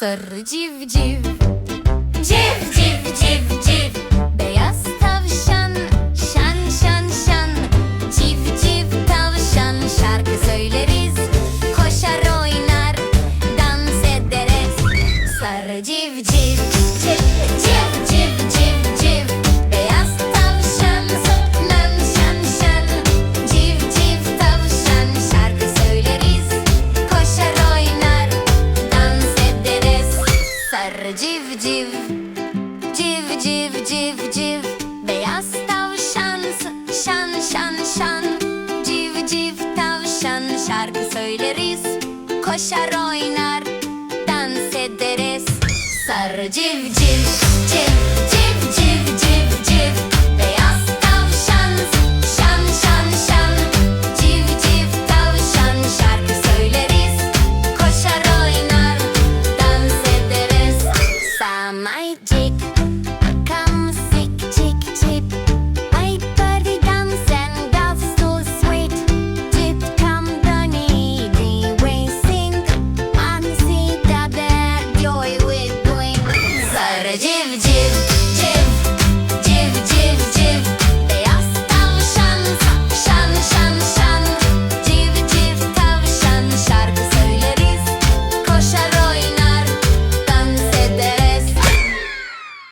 Sarı civciv Civ. Civ civ civ Beyaz tavşan Şan şan şan. Civ civ tavşan Şarkı söyleriz. Koşar oynar Dans ederiz. Sarı civciv Civ civ civ Sarı civciv Civ civ civ civ. Beyaz tavşan Şan şan şan. Civ civ tavşan Şarkı söyleriz. Koşar oynar Dans ederiz. Sarı civciv